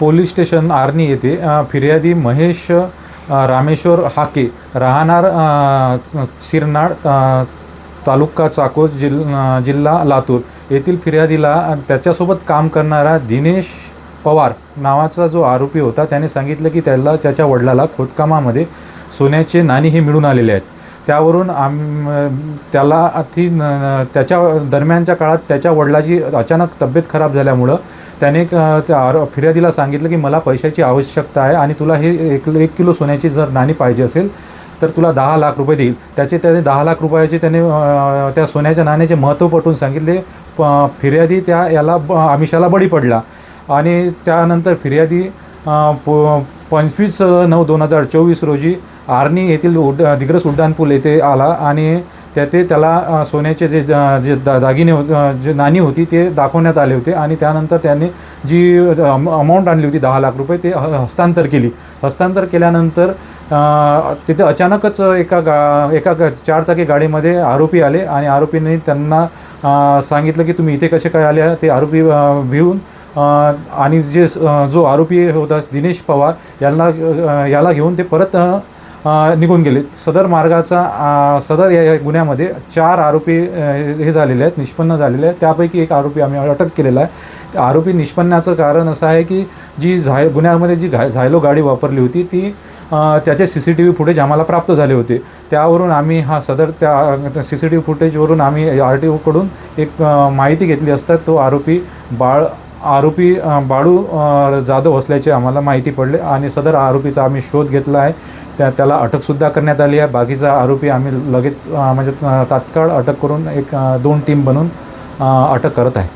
Police station Arni येथे फिर्यादी महेश रामेश्वर हाके राहणार सिरनाड शिरनाळ तालुका चाकोर जिल जिल्हा लातूर. येथील फिर्यादीला त्याच्यासोबत काम करणारा दिनेश पवार नावाचा जो आरोपी होता त्याने सांगितलं की त्याला त्याच्या वडिलाला खोदकामामध्ये सोन्याचे नाणी हे मिळून आलेले आहेत. त्यावरून आम त्याला ती त्याच्या दरम्यानच्या काळात त्याच्या वडिलाची अचानक तब्येत खराब झाल्यामुळं त्याने त्या फिर्यादीला सांगितलं की मला पैशाची आवश्यकता आहे आणि तुला हे एक एक किलो सोन्याची जर नाणी पाहिजे असेल तर तुला दहा लाख रुपये देईल. त्याचे त्याने दहा लाख रुपयाचे त्याने त्या सोन्याच्या नाण्याचे महत्त्व पटवून सांगितले. प- फिर्यादी त्या याला ब- आमिषाला बळी पडला. आणि त्यानंतर फिर्यादी प- पंचवीस नऊ दोन हजार चोवीस रोजी आर्नी येथील उड दिग्रस उड्डाणपूल येथे आला आणि त्या ते त्याला सोन्याचे जे जे दा दागिने हो जे नाणी होती ते दाखवण्यात आले होते आणि त्यानंतर त्यांनी जी अमाऊंट आणली होती दहा लाख रुपये ते ह- हस्तांतर केली. हस्तांतर केल्यानंतर तिथे अचानकच एका गा एका चारचाकी गाडीमध्ये आरोपी आले आणि आरोपींनी त्यांना सांगितलं की तुम्ही इथे कसे काय आले? ते आरोपी भिवून आणि जे जो आरोपी होता दिनेश पवार यांना याला घेऊन ते परत निघून गेले. सदर मार्गाचा सदर या या गुन्ह्यामध्ये चार आरोपी हे झालेले आहेत निष्पन्न झालेले आहेत. त्यापैकी एक आरोपी आम्ही अटक केलेला आहे. त्या आरोपी निष्पन्नाचं कारण असं आहे की जी झाय गुन्ह्यामध्ये जी घाय झायलो गाडी वापरली होती ती त्याचे C C T V footage आम्हाला प्राप्त झाले होते. त्यावरून आम्ही हा सदर त्या सी सी टी व्ही फुटेजवरून आम्ही आर टी ओकडून एक माहिती घेतली असता तो आरोपी बाळ आरोपी बाळू जाधव असल्याचे आम्हाला माहिती पडले आणि सदर आरोपीचा आम्ही शोध घेतला आहे. त्या त्याला अटकसुद्धा करण्यात आली आहे. बाकीचा आरोपी आम्ही लगेच म्हणजे तात्काळ अटक करून एक दोन टीम बनवून अटक करत आहे.